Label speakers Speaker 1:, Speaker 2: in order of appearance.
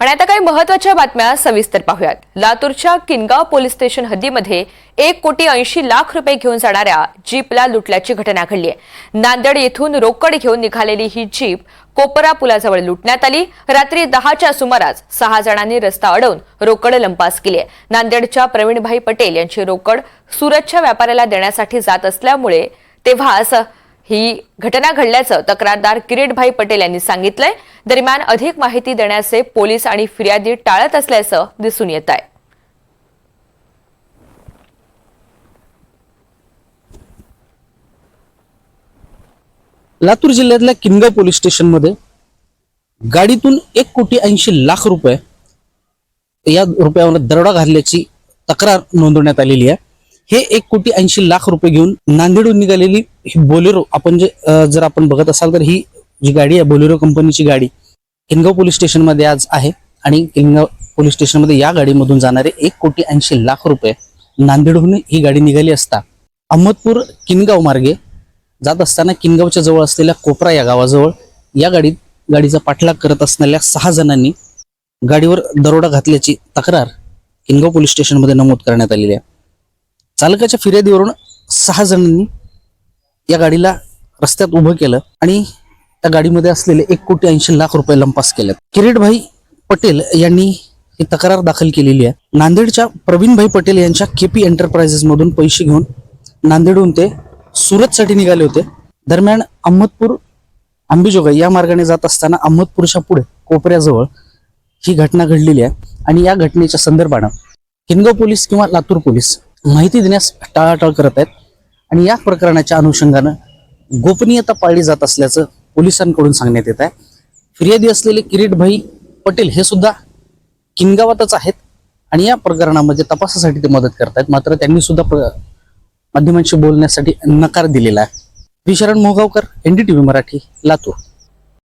Speaker 1: आणि आता काही महत्त्वाच्या बातम्या सविस्तर पाहूयात. लातूरच्या किनगाव पोलीस स्टेशन हद्दीमध्ये एक कोटी ऐंशी लाख रुपये घेऊन जाणाऱ्या जीपला लुटल्याची घटना घडली आहे. नांदेड येथून रोकड घेऊन निघालेली ही जीप कोपरा पुलाजवळ लुटण्यात आली. रात्री दहाच्या सुमारास सहा जणांनी रस्ता अडवून रोकड लंपास केली आहे. नांदेडच्या प्रवीणभाई पटेल यांची रोकड सुरतच्या व्यापाऱ्याला देण्यासाठी जात असल्यामुळे तेव्हाच ही घटना घडल्याचं तक्रारदार किरीटभाई पटेल यांनी सांगितलंय. दरम्यान अधिक माहिती देण्याचे पोलीस आणि फिर्यादी टाळत असल्याचं दिसून येत आहे.
Speaker 2: लातूर जिल्ह्यातल्या किनगाव पोलीस स्टेशनमध्ये गाडीतून एक कोटी ऐंशी लाख रुपये या रुपयावर दरोडा घातल्याची तक्रार नोंदवण्यात आलेली आहे. हे एक कोटी ऐंशी लाख रुपये घेऊन नांदेडहून निघालेली ही बोलेरो आपण जे जर आपण बघत असाल तर ही जी गाडी आहे बोलेरो कंपनीची गाडी किनगाव पोलीस स्टेशनमध्ये आज आहे आणि किनगाव पोलीस स्टेशनमध्ये या गाडीमधून जाणारे एक कोटी ऐंशी लाख रुपये नांदेडहून ही गाडी निघाली असता. अहमदपूर किनगाव मार्गे जात असताना किनगावच्या जवळ असलेल्या कोपरा या गावाजवळ या गाडीत गाडीचा पाठलाग करत असलेल्या सहा जणांनी गाडीवर दरोडा घातल्याची तक्रार किनगाव पोलीस स्टेशनमध्ये नमूद करण्यात आलेली आहे. चालकाच्या फिर्यादीवरून सहा जणांनी या गाडीला रस्त्यात उभं केलं आणि त्या गाडीमध्ये असलेले एक कोटी ऐंशी लाख रुपये लंपास केले किरीटभाई पटेल यांनी ही तक्रार दाखल केलेली आहे. नांदेडच्या प्रवीणभाई पटेल यांच्या केपी एंटरप्राइजेस मधून पैसे घेऊन नांदेडहून ते सुरतसाठी निघाले होते. दरम्यान अहमदपूर अंबिजोगाई या मार्गाने जात असताना अहमदपूरच्या पुढे कोपऱ्याजवळ ही घटना घडलेली आहे. आणि या घटनेच्या संदर्भानं किनगाव पोलीस किंवा लातूर पोलीस माहिती देण्यास टाळाटाळ करत आहेत. आणि या प्रकरणाच्या अनुषंगानं गोपनीयता पाळली जात असल्याचं पोलिसांकडून सांगण्यात येत आहे. फिर्यादी असलेले किरीटभाई पटेल हे सुद्धा किनगावातच आहेत आणि या प्रकरणामध्ये तपासासाठी ते मदत करतायत मात्र त्यांनी सुद्धा माध्यमांशी बोलण्यासाठी नकार दिलेला आहे. विशरण मोगावकर एनडीटीव्ही मराठी लातूर.